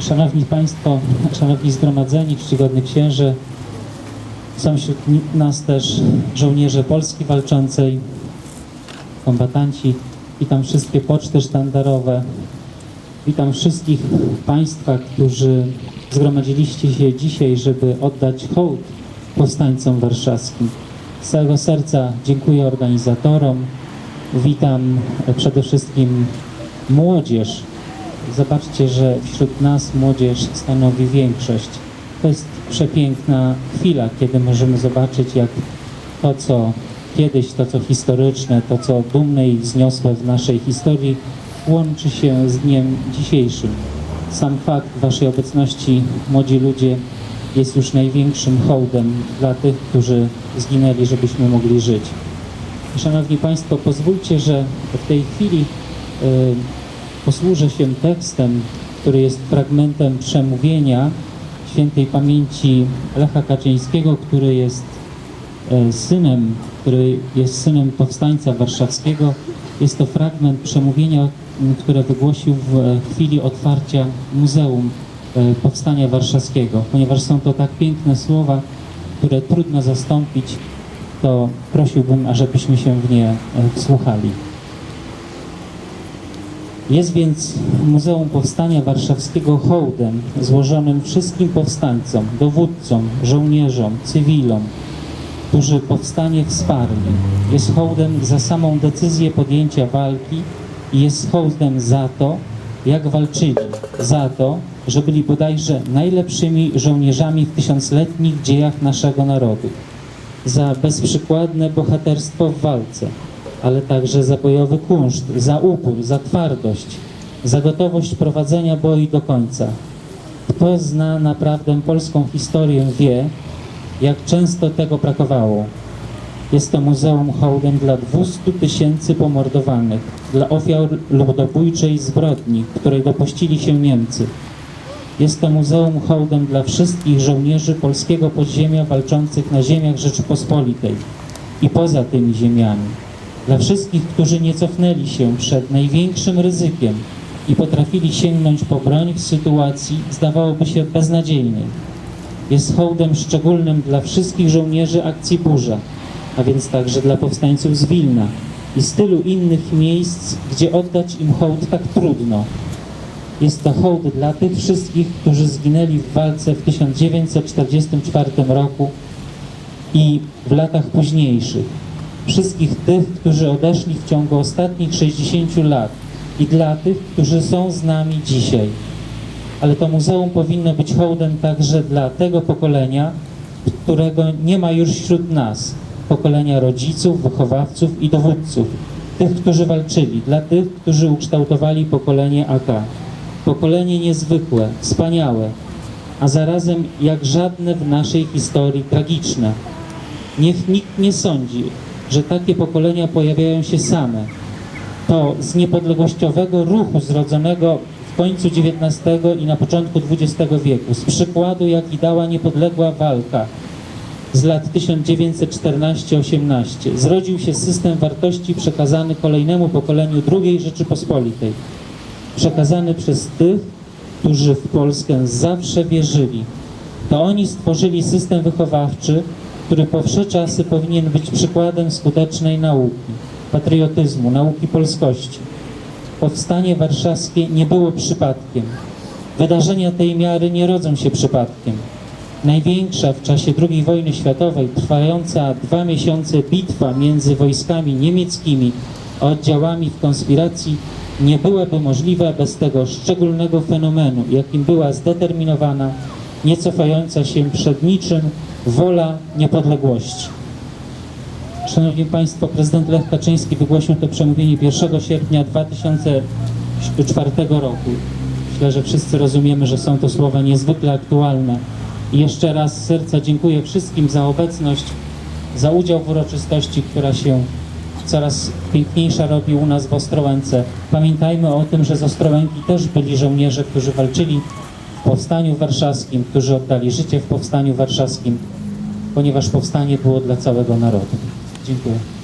Szanowni Państwo, Szanowni Zgromadzeni, czcigodny księże, są wśród nas też żołnierze Polski Walczącej, kombatanci. Witam wszystkie poczty sztandarowe. Witam wszystkich Państwa, którzy zgromadziliście się dzisiaj, żeby oddać hołd powstańcom warszawskim. Z całego serca dziękuję organizatorom. Witam przede wszystkim młodzież. Zobaczcie, że wśród nas młodzież stanowi większość. To jest przepiękna chwila, kiedy możemy zobaczyć, jak to, co kiedyś, to, co historyczne, to, co dumne i wzniosłe w naszej historii, łączy się z dniem dzisiejszym. Sam fakt Waszej obecności, młodzi ludzie, jest już największym hołdem dla tych, którzy zginęli, żebyśmy mogli żyć. Szanowni Państwo, pozwólcie, że w tej chwili y, posłużę się tekstem, który jest fragmentem przemówienia świętej pamięci Lecha Kaczyńskiego, który jest e, synem, który jest synem powstańca warszawskiego. Jest to fragment przemówienia, które wygłosił w e, chwili otwarcia Muzeum e, Powstania Warszawskiego. Ponieważ są to tak piękne słowa, które trudno zastąpić, to prosiłbym, ażebyśmy się w nie wsłuchali. Jest więc Muzeum Powstania Warszawskiego hołdem złożonym wszystkim powstańcom, dowódcom, żołnierzom, cywilom, którzy powstanie wsparli. Jest hołdem za samą decyzję podjęcia walki i jest hołdem za to, jak walczyli, za to, że byli bodajże najlepszymi żołnierzami w tysiącletnich dziejach naszego narodu, za bezprzykładne bohaterstwo w walce, ale także za bojowy kunszt, za upór, za twardość, za gotowość prowadzenia boi do końca. Kto zna naprawdę polską historię, wie, jak często tego brakowało. Jest to muzeum hołdem dla 200 tysięcy pomordowanych, dla ofiar ludobójczej zbrodni, której dopuścili się Niemcy. Jest to muzeum hołdem dla wszystkich żołnierzy polskiego podziemia walczących na ziemiach Rzeczypospolitej i poza tymi ziemiami. Dla wszystkich, którzy nie cofnęli się przed największym ryzykiem i potrafili sięgnąć po broń w sytuacji, zdawałoby się, beznadziejnej. Jest hołdem szczególnym dla wszystkich żołnierzy akcji Burza, a więc także dla powstańców z Wilna i z tylu innych miejsc, gdzie oddać im hołd tak trudno. Jest to hołd dla tych wszystkich, którzy zginęli w walce w 1944 roku i w latach późniejszych. Wszystkich tych, którzy odeszli w ciągu ostatnich 60 lat i dla tych, którzy są z nami dzisiaj. Ale to muzeum powinno być hołdem także dla tego pokolenia, którego nie ma już wśród nas. Pokolenia rodziców, wychowawców i dowódców. Tych, którzy walczyli, dla tych, którzy ukształtowali pokolenie AK. Pokolenie niezwykłe, wspaniałe, a zarazem jak żadne w naszej historii tragiczne. Niech nikt nie sądzi, że takie pokolenia pojawiają się same. To z niepodległościowego ruchu zrodzonego w końcu XIX i na początku XX wieku, z przykładu, jaki dała niepodległa walka z lat 1914-18, zrodził się system wartości przekazany kolejnemu pokoleniu II Rzeczypospolitej. Przekazany przez tych, którzy w Polskę zawsze wierzyli. To oni stworzyli system wychowawczy, który po wsze czasy powinien być przykładem skutecznej nauki, patriotyzmu, nauki polskości. Powstanie warszawskie nie było przypadkiem. Wydarzenia tej miary nie rodzą się przypadkiem. Największa w czasie II wojny światowej, trwająca dwa miesiące bitwa między wojskami niemieckimi a oddziałami w konspiracji nie byłaby możliwa bez tego szczególnego fenomenu, jakim była zdeterminowana, nie cofająca się przed niczym wola niepodległości. Szanowni Państwo, prezydent Lech Kaczyński wygłosił to przemówienie 1 sierpnia 2004 roku. Myślę, że wszyscy rozumiemy, że są to słowa niezwykle aktualne. I jeszcze raz z serca dziękuję wszystkim za obecność, za udział w uroczystości, która się coraz piękniejsza robi u nas w Ostrołęce. Pamiętajmy o tym, że z Ostrołęki też byli żołnierze, którzy walczyli w Powstaniu Warszawskim, którzy oddali życie w Powstaniu Warszawskim, ponieważ powstanie było dla całego narodu. Dziękuję.